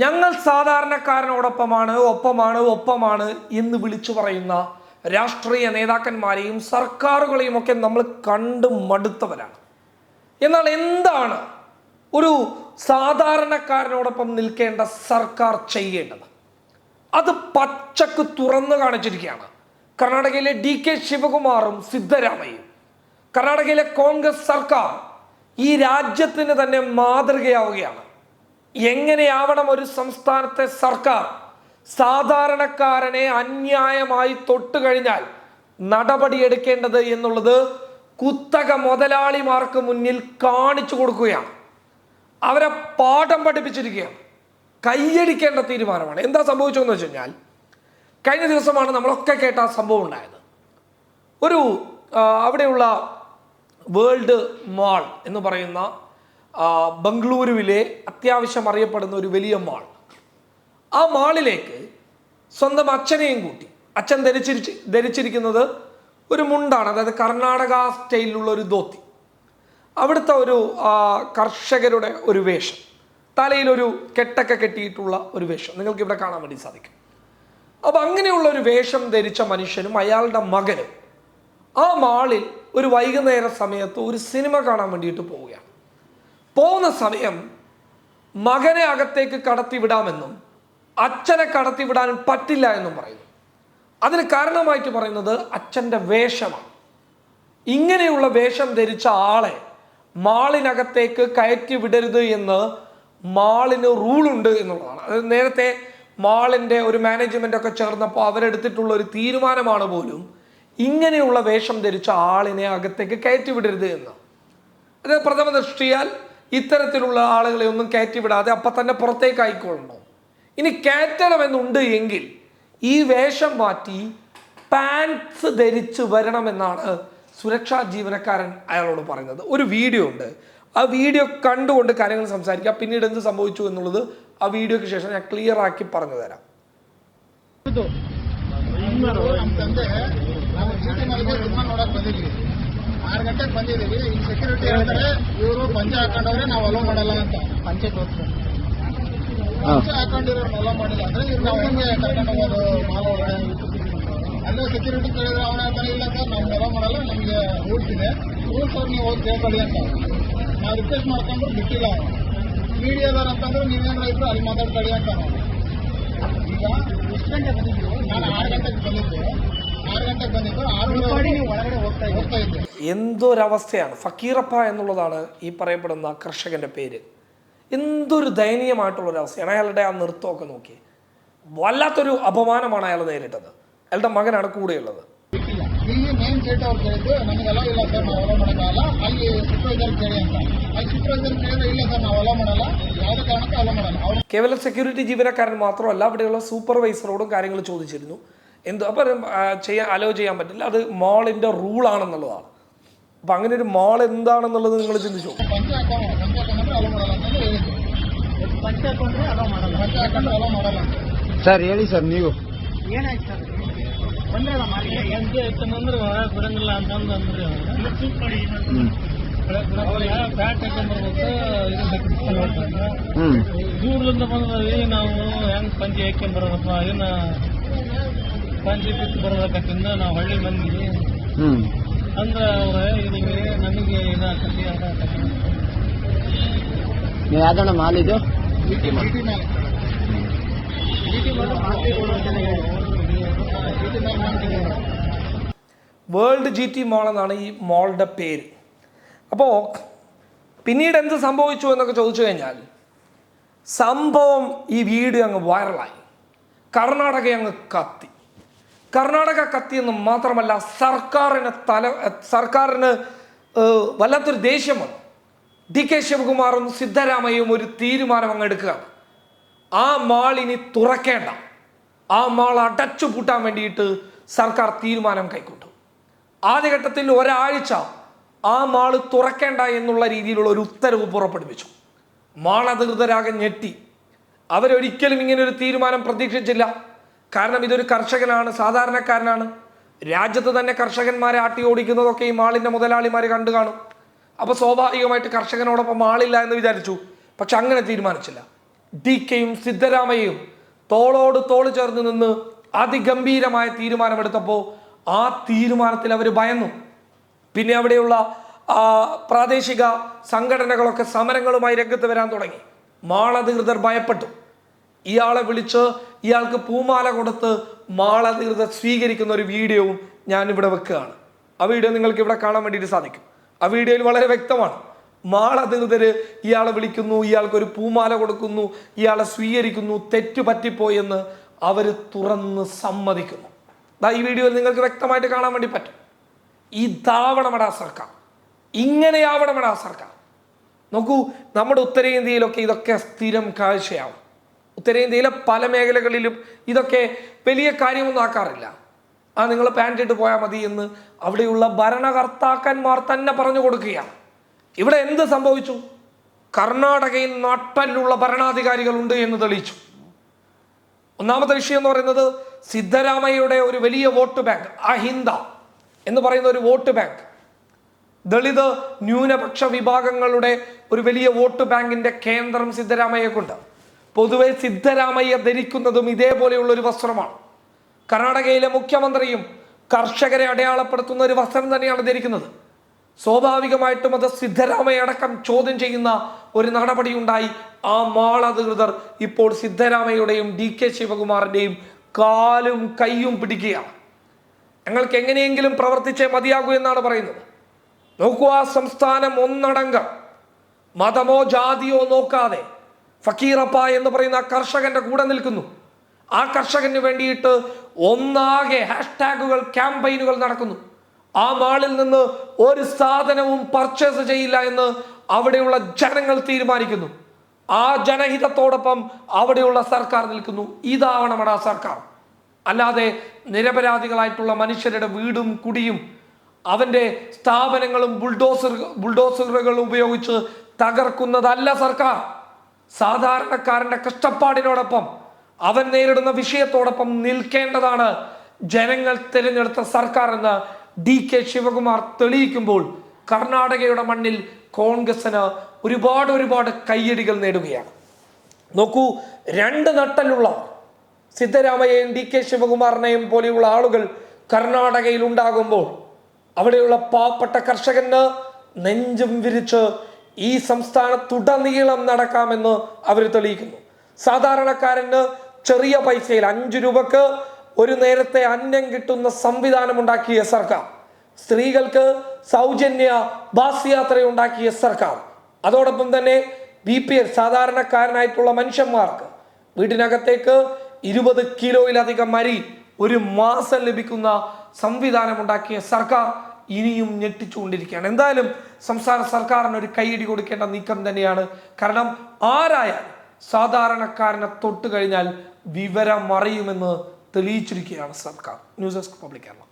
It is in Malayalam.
ഞങ്ങൾ സാധാരണക്കാരനോടൊപ്പമാണ് ഒപ്പമാണ് ഒപ്പമാണ് എന്ന് വിളിച്ചു പറയുന്ന രാഷ്ട്രീയ നേതാക്കന്മാരെയും സർക്കാരുകളെയും ഒക്കെ നമ്മൾ കണ്ട് മടുത്തവരാണ്. എന്നാൽ എന്താണ് ഒരു സാധാരണക്കാരനോടൊപ്പം നിൽക്കേണ്ട സർക്കാർ ചെയ്യേണ്ടത്? അത് പച്ചക്ക് തുറന്നു കാണിച്ചിരിക്കുകയാണ്. കർണാടകയിലെ ഡി കെ ശിവകുമാറും സിദ്ധരാമയും. കർണാടകയിലെ കോൺഗ്രസ് സർക്കാർ ഈ രാജ്യത്തിന് തന്നെ മാതൃകയാവുകയാണ്. എങ്ങനെയാവണം ഒരു സംസ്ഥാനത്തെ സർക്കാർ സാധാരണക്കാരനെ അന്യായമായി തൊട്ടു കഴിഞ്ഞാൽ നടപടിയെടുക്കേണ്ടത് എന്നുള്ളത് കുത്തക മുതലാളിമാർക്ക് മുന്നിൽ കാണിച്ചു കൊടുക്കുകയാണ്. അവരെ പാഠം പഠിപ്പിച്ചിരിക്കുകയാണ്. കൈയടിക്കേണ്ട തീരുമാനമാണ്. എന്താ സംഭവിച്ചതെന്ന് വെച്ച് കഴിഞ്ഞാൽ കഴിഞ്ഞ ദിവസമാണ് നമ്മളൊക്കെ കേട്ട ആ സംഭവം ഉണ്ടായത്. ഒരു അവിടെയുള്ള വേൾഡ് മാൾ എന്ന് പറയുന്ന ബംഗളൂരുവിലെ അത്യാവശ്യം അറിയപ്പെടുന്ന ഒരു വലിയ മാൾ. ആ മാളിലേക്ക് സ്വന്തം അച്ഛനെയും കൂട്ടി. അച്ഛൻ ധരിച്ചിരിച്ച് ധരിച്ചിരിക്കുന്നത് ഒരു മുണ്ടാണ് അതായത് കർണാടക സ്റ്റൈലിലുള്ള ഒരു ധോത്തി. അവിടുത്തെ ഒരു കർഷകരുടെ ഒരു വേഷം. തലയിലൊരു കെട്ടൊക്കെ കെട്ടിയിട്ടുള്ള ഒരു വേഷം. നിങ്ങൾക്ക് ഇവിടെ കാണാൻ വേണ്ടി സാധിക്കും. അപ്പം അങ്ങനെയുള്ള ഒരു വേഷം ധരിച്ച മനുഷ്യനും അയാളുടെ മകനും ആ മാളിൽ ഒരു വൈകുന്നേര സമയത്ത് ഒരു സിനിമ കാണാൻ വേണ്ടിയിട്ട് പോവുകയാണ്. പോകുന്ന സമയം മകനെ അകത്തേക്ക് കടത്തിവിടാമെന്നും അച്ഛനെ കടത്തിവിടാൻ പറ്റില്ല എന്നും പറയുന്നു. അതിന് കാരണമായിട്ട് പറയുന്നത് അച്ഛന്റെ വേഷമാണ്. ഇങ്ങനെയുള്ള വേഷം ധരിച്ച ആളെ മാളിനകത്തേക്ക് കയറ്റി വിടരുത് എന്ന് മാളിന് റൂളുണ്ട് എന്നുള്ളതാണ്. അത് നേരത്തെ മാളിന്റെ ഒരു മാനേജ്മെന്റ് ഒക്കെ ചേർന്നപ്പോൾ അവരെടുത്തിട്ടുള്ള ഒരു തീരുമാനമാണ് പോലും ഇങ്ങനെയുള്ള വേഷം ധരിച്ച ആളിനെ അകത്തേക്ക് കയറ്റി വിടരുത് എന്ന്. അത് പ്രഥമ ദൃഷ്ടിയാൽ ഇത്തരത്തിലുള്ള ആളുകളെ ഒന്നും കയറ്റി വിടാതെ അപ്പം തന്നെ പുറത്തേക്ക് ആയിക്കൊള്ളണം ഇനി കയറ്റണമെന്നുണ്ട് എങ്കിൽ ഈ വേഷം മാറ്റി പാൻസ് ധരിച്ച് വരണമെന്നാണ് സുരക്ഷാ ജീവനക്കാരൻ അയാളോട് പറയുന്നത് ഒരു വീഡിയോ ഉണ്ട് ആ വീഡിയോ കണ്ടുകൊണ്ട് കാര്യങ്ങൾ സംസാരിക്കുക പിന്നീട് എന്ത് സംഭവിച്ചു എന്നുള്ളത് ആ വീഡിയോയ്ക്ക് ശേഷം ഞാൻ ಕ್ಲಿಯರ್ ആക്കി പറഞ്ഞു തരാം ನಮ್ಮ ತಂದೆ ನಾವು ಚೀಟಿ ಮಲ್ಲಿಗೆ ಸಿನಿಮಾ ನೋಡಕ್ ಬಂದಿದ್ವಿ ಆರು ಗಂಟೆಗೆ ಬಂದಿದ್ದೀವಿ. ಈಗ ಸೆಕ್ಯೂರಿಟಿ ಹೇಳಿದ್ರೆ ಇವರು ಪಂಚೆ ಹಾಕೊಂಡವ್ರೆ ನಾವು ಅಲೋ ಮಾಡಲ್ಲ ಅಂತ. ಪಂಚೆ ತೋರಿಸ್ತಾರೆ ಪಂಚೆ ಹಾಕೊಂಡಿರೋರು ಅಲೋ ಮಾಡಿಲ್ಲ ಅಂದ್ರೆ ಇವ್ರು ನಾವು ಹೆಂಗೆ ಕರ್ಕೊಂಡು ಹೋಗೋದು? ಮಾಲ್ ಒಳಗಡೆ. ಅಲ್ಲೇ ಸೆಕ್ಯೂರಿಟಿ ಕೇಳಿದ್ರೆ ಅವನ ಹೇಳ್ತಾನೆ ಇಲ್ಲ ಸರ್ ನಮ್ಗೆ ಅಲೋ ಮಾಡಲ್ಲ ನಮಗೆ ರೂಲ್ಸ್ ಇದೆ. ರೂಲ್ಸ್ ಅವ್ರು ನೀವು ಹೋಗಿ ಕೇಳ್ಕೊಳ್ಳಿ ಅಂತ. ನಾವು ರಿಕ್ವೆಸ್ಟ್ ಮಾಡ್ಕೊಂಡ್ರು ಬಿಟ್ಟಿಲ್ಲ ಮೀಡಿಯಾದವ್ರು ಅಂತಂದ್ರೆ ನೀವೇನಾದ್ರು ಇದ್ರು ಅಲ್ಲಿ ಮಾತಾಡ್ಕೊಳ್ಳಿ ಅಂತ. ನಾವು ಈಗ ಎಷ್ಟು ಗಂಟೆ ಬಂದಿದ್ದೀವಿ ನಾನು ಆರು ಗಂಟೆಗೆ ಬಂದಿದ್ದು. ಆರು ಗಂಟೆಗೆ ಬಂದಿದ್ದು ಆರು ನೀವು ಒಳಗಡೆ ಹೋಗ್ತಾ ಹೋಗ್ತಾ ಇದ್ದೆ എന്തൊരവസ്ഥയാണ് ഫക്കീറപ്പ എന്നുള്ളതാണ് ഈ പറയപ്പെടുന്ന കർഷകന്റെ പേര് എന്തൊരു ദയനീയമായിട്ടുള്ള ഒരു അവസ്ഥയാണ് അയാളുടെ ആ നൃത്തമൊക്കെ നോക്കി വല്ലാത്തൊരു അപമാനമാണ് അയാൾ നേരിട്ടത് അയാളുടെ മകനാണ് കൂടെയുള്ളത് ಬಿಟ್ಟಿಲ್ಲ ಇಲ್ಲಿ ಮೇನ್ ಗೇಟ್ ಅವ್ರು ಕೇಳಿದ್ದು ನಮಗೆಲ್ಲ ಇಲ್ಲ ಸರ್ ನಾವು ಅಲೋ ಮಾಡೋಕ್ಕಾಗಲ್ಲ ಅಲ್ಲಿ ಸೂಪರ್ವೈಸರ್ ಕೇಳಿ ಅಂತ ಅಲ್ಲಿ ಸೂಪರ್ವೈಸರ್ ಕೇಳಿದ್ರೆ ಇಲ್ಲ ಸರ್ ನಾವು ಅಲೋ ಮಾಡಲ್ಲ ಯಾವುದೇ ಕಾರಣಕ್ಕೂ ಅಲೋ ಮಾಡಲ್ಲ ಅವ್ರು കേവലം സെക്യൂരിറ്റി ജീവനക്കാരൻ മാത്രമല്ല അവിടെയുള്ള സൂപ്പർവൈസറോടും കാര്യങ്ങൾ ചോദിച്ചിരുന്നു എന്ത് അപ്പം ചെയ്യാൻ അലോ ചെയ്യാൻ പറ്റില്ല അത് മാളിൻ്റെ റൂളാണെന്നുള്ളതാണ് അപ്പം അങ്ങനെ ഒരു മാൾ എന്താണെന്നുള്ളത് നിങ്ങൾ ചിന്തിച്ചു നോക്കൂ. ಪಂಚೆ ಹಾಕೋ ಪಂಚೆ ಹಾಕೊಂಡ್ರೆ ಅಲೋ ಮಾಡಲ್ಲ ಅಂತ ಹೇಳಿದ್ರು ಪಂಚೆ ಹಾಕೊಂಡ್ರೆ ಅಲೋ ಮಾಡಲ್ಲ ಪಂಚೆ ಹಾಕೊಂಡ್ರೆ ಅಲೋ ಮಾಡಲ್ಲ ಅಂತ ಸರ್ ಹೇಳಿ ಸರ್ ನೀವು ಏನಾಯ್ತು ಸರ್ ಬಂದ್ರಲ್ಲ ಮಾಲಿಗೆ ಎಂಟು ಎತ್ತಂದ್ರೆ ಒಳಗೆ ಬಿಡಂಗಿಲ್ಲ ಅಂತಂದು ಅಂದ್ರಿ ಬ್ಯಾಟ್ ಹಾಕೊಂಡ್ಬರ್ಬೇಕು ಇದು ಹ್ಮ್ ದೂರದಿಂದ ಬಂದ್ರಿ ನಾವು ಹೆಂಗ್ ಪಂಚಿ ಹಾಕೊಂಡ್ಬರೋದಪ್ಪ ಇನ್ನ ಪಂಚಿ ಬಿಟ್ಟು ಬರೋದಕ್ಕತ್ತಿಂದ ನಾವು ಹಳ್ಳಿ ಮಂದಿ ಹ್ಮ್ ಅಂದ್ರ ಅವ್ರ ಇದೀವಿ ನಮಗೆ ಇದಾಕತಿ ಅದಾಕತಿ ನೀವು ಯಾವ್ದಣ್ಣ ಮಾಲ್ ಇದು ಚೀಟಿ ಮೇಲೆ ಚೀಟಿ ಮೇಲೆ ಮಾಲಿಗೆ ಚೀಟಿ ಮೇಲೆ ಮಾಲಿಗೆ വേൾഡ് ജി ടി മാൾ എന്നാണ് ഈ മാളുടെ പേര് അപ്പോൾ പിന്നീട് എന്ത് സംഭവിച്ചു എന്നൊക്കെ ചോദിച്ചു കഴിഞ്ഞാൽ സംഭവം ഈ വീഡിയോ അങ്ങ് വൈറലായി കർണാടക അങ്ങ് കത്തി കർണാടക കത്തി എന്ന് മാത്രമല്ല സർക്കാരിന് തല സർക്കാരിന് വല്ലാത്തൊരു ദേഷ്യം വന്നു ഡി കെ ശിവകുമാറും സിദ്ധരാമയ്യയും ഒരു തീരുമാനം അങ്ങ് എടുക്കുകയാണ്. ആ മാൾ ഇനി തുറക്കേണ്ട. ആ മാൾ അടച്ചു പൂട്ടാൻ വേണ്ടിയിട്ട് സർക്കാർ തീരുമാനം കൈക്കൊണ്ടു. ആദ്യഘട്ടത്തിൽ ഒരാഴ്ച ആ മാൾ തുറക്കേണ്ട എന്നുള്ള രീതിയിലുള്ള ഒരു ഉത്തരവ് പുറപ്പെടുവിച്ചു. മാൾ അധികൃതരാകെ ഞെട്ടി. അവരൊരിക്കലും ഇങ്ങനെ ഒരു തീരുമാനം പ്രതീക്ഷിച്ചില്ല. കാരണം ഇതൊരു കർഷകനാണ് സാധാരണക്കാരനാണ്. രാജ്യത്ത് തന്നെ കർഷകന്മാരെ ആട്ടി ഓടിക്കുന്നതൊക്കെ ഈ മാളിന്റെ മുതലാളിമാർ കണ്ടു കാണും. അപ്പോൾ സ്വാഭാവികമായിട്ട് കർഷകനോടൊപ്പം മാളില്ല എന്ന് വിചാരിച്ചു. പക്ഷെ അങ്ങനെ തീരുമാനിച്ചില്ല. ഡി കെയും സിദ്ധരാമയ്യയും തോളോട് തോൾ ചേർന്ന് നിന്ന് അതിഗംഭീരമായ തീരുമാനമെടുത്തപ്പോൾ ആ തീരുമാനത്തിൽ അവർ ഭയന്നു. പിന്നെ അവിടെയുള്ള പ്രാദേശിക സംഘടനകളൊക്കെ സമരങ്ങളുമായി രംഗത്ത് വരാൻ തുടങ്ങി. മാളധികൃതർ ഭയപ്പെട്ടു. ഇയാളെ വിളിച്ച് ഇയാൾക്ക് പൂമാല കൊടുത്ത് മാളധികൃതർ സ്വീകരിക്കുന്ന ഒരു വീഡിയോവും ഞാൻ ഇവിടെ വെക്കുകയാണ്. ആ വീഡിയോ നിങ്ങൾക്ക് ഇവിടെ കാണാൻ വേണ്ടിയിട്ട് സാധിക്കും. ആ വീഡിയോയിൽ വളരെ വ്യക്തമാണ്. മാളധികൃതര് ഇയാളെ വിളിക്കുന്നു ഇയാൾക്ക് ഒരു പൂമാല കൊടുക്കുന്നു ഇയാളെ സ്വീകരിക്കുന്നു തെറ്റു പറ്റിപ്പോയെന്ന് അവർ തുറന്ന് സമ്മതിക്കുന്നു. ദാ ഈ വീഡിയോയിൽ നിങ്ങൾക്ക് വ്യക്തമായിട്ട് കാണാൻ വേണ്ടി പറ്റും. ഇതാവണമെടാ സർക്കാർ. ഇങ്ങനെയാവണമെടാ സർക്കാർ. നോക്കൂ നമ്മുടെ ഉത്തരേന്ത്യയിലൊക്കെ ഇതൊക്കെ സ്ഥിരം കാഴ്ചയാവും. ഉത്തരേന്ത്യയിലെ പല മേഖലകളിലും ഇതൊക്കെ വലിയ കാര്യമൊന്നും ആക്കാറില്ല. ആ നിങ്ങൾ പാന്റ് ഇട്ട് പോയാൽ മതി എന്ന് അവിടെയുള്ള ഭരണകർത്താക്കന്മാർ തന്നെ പറഞ്ഞു കൊടുക്കുകയാണ്. ഇവിടെ എന്ത് സംഭവിച്ചു? കർണാടകയിൽ നട്ടലുള്ള ഭരണാധികാരികളുണ്ട് എന്ന് തെളിയിച്ചു. ഒന്നാമത്തെ വിഷയം എന്ന് പറയുന്നത് സിദ്ധരാമയ്യയുടെ ഒരു വലിയ വോട്ട് ബാങ്ക് അഹിന്ദ എന്ന് പറയുന്ന ഒരു വോട്ട് ബാങ്ക് ദളിത് ന്യൂനപക്ഷ വിഭാഗങ്ങളുടെ ഒരു വലിയ വോട്ട് ബാങ്കിന്റെ കേന്ദ്രം സിദ്ധരാമയ്യക്കുണ്ട്. പൊതുവെ സിദ്ധരാമയ്യ ധരിക്കുന്നതും ഇതേപോലെയുള്ള ഒരു വസ്ത്രമാണ്. കർണാടകയിലെ മുഖ്യമന്ത്രിയും കർഷകരെ അടയാളപ്പെടുത്തുന്ന ഒരു വസ്ത്രം തന്നെയാണ് ധരിക്കുന്നത്. സ്വാഭാവികമായിട്ടും അത് സിദ്ധരാമയ്യ അടക്കം ചോദ്യം ചെയ്യുന്ന ഒരു നടപടി ഉണ്ടായി. ആ മാൾ അധികൃതർ ഇപ്പോൾ സിദ്ധരാമയ്യയുടെയും ഡി കെ ശിവകുമാറിന്റെയും കാലും കൈയും പിടിക്കുകയാണ്. ഞങ്ങൾക്ക് എങ്ങനെയെങ്കിലും പ്രവർത്തിച്ചേ മതിയാകൂ എന്നാണ് പറയുന്നത്. നോക്കൂ ആ സംസ്ഥാനം ഒന്നടങ്കം മതമോ ജാതിയോ നോക്കാതെ ഫക്കീറപ്പ എന്ന് പറയുന്ന ആ കർഷകന്റെ കൂടെ നിൽക്കുന്നു. ആ കർഷകന് വേണ്ടിയിട്ട് ഒന്നാകെ ഹാഷ്ടാഗുകൾ ക്യാമ്പയിനുകൾ നടക്കുന്നു. ആ മാളിൽ നിന്ന് ഒരു സാധനവും പർച്ചേസ് ചെയ്യില്ല എന്ന് അവിടെയുള്ള ജനങ്ങൾ തീരുമാനിക്കുന്നു. ആ ജനഹിതത്തോടൊപ്പം അവിടെയുള്ള സർക്കാർ നിൽക്കുന്നു. ഇതാവണമടാ സർക്കാർ. അല്ലാതെ നിരപരാധികളായിട്ടുള്ള മനുഷ്യരുടെ വീടും കുടിയും അവന്റെ സ്ഥാപനങ്ങളും ബുൾഡോസർ ബുൾഡോസറുകൾ ഉപയോഗിച്ച് തകർക്കുന്നതല്ല സർക്കാർ. സാധാരണക്കാരന്റെ കഷ്ടപ്പാടിനോടൊപ്പം അവൻ നേരിടുന്ന വിഷയത്തോടൊപ്പം നിൽക്കേണ്ടതാണ്. ജനങ്ങൾ തിരഞ്ഞെടുത്ത സർക്കാർ എന്ന് ഡി കെ ശിവകുമാർ തെളിയിക്കുമ്പോൾ കർണാടകയുടെ മണ്ണിൽ കോൺഗ്രസിന് ഒരുപാട് ഒരുപാട് കയ്യടികൾ നേടുകയാണ്. നോക്കൂ രണ്ട് നട്ടലുള്ള സിദ്ധരാമയ്യയും ഡി കെ ശിവകുമാറിനെയും പോലെയുള്ള ആളുകൾ കർണാടകയിൽ ഉണ്ടാകുമ്പോൾ അവിടെയുള്ള പാവപ്പെട്ട കർഷകന് നെഞ്ചും വിരിച്ച് ഈ സംസ്ഥാനത്തുടനീളം നടക്കാമെന്ന് അവർ തെളിയിക്കുന്നു. സാധാരണക്കാരന് ചെറിയ പൈസയിൽ അഞ്ചു രൂപക്ക് ഒരു നേരത്തെ അന്നം കിട്ടുന്ന സംവിധാനം ഉണ്ടാക്കിയ സർക്കാർ. സ്ത്രീകൾക്ക് സൗജന്യ ബസ് യാത്ര ഉണ്ടാക്കിയ സർക്കാർ. അതോടൊപ്പം തന്നെ ബി പി എൽ സാധാരണക്കാരനായിട്ടുള്ള മനുഷ്യന്മാർക്ക് വീട്ടിനകത്തേക്ക് ഇരുപത് കിലോയിലധികം അരി ഒരു മാസം ലഭിക്കുന്ന സംവിധാനം ഉണ്ടാക്കിയ സർക്കാർ ഇനിയും ഞെട്ടിച്ചുകൊണ്ടിരിക്കുകയാണ്. എന്തായാലും സംസ്ഥാന സർക്കാരിന് ഒരു കൈയടി കൊടുക്കേണ്ട നീക്കം തന്നെയാണ്. കാരണം ആരായാലും സാധാരണക്കാരനെ തൊട്ട് കഴിഞ്ഞാൽ വിവരമറിയുമെന്ന് തെളിയിച്ചിരിക്കുകയാണ് സർക്കാർ. News desk public Kerala.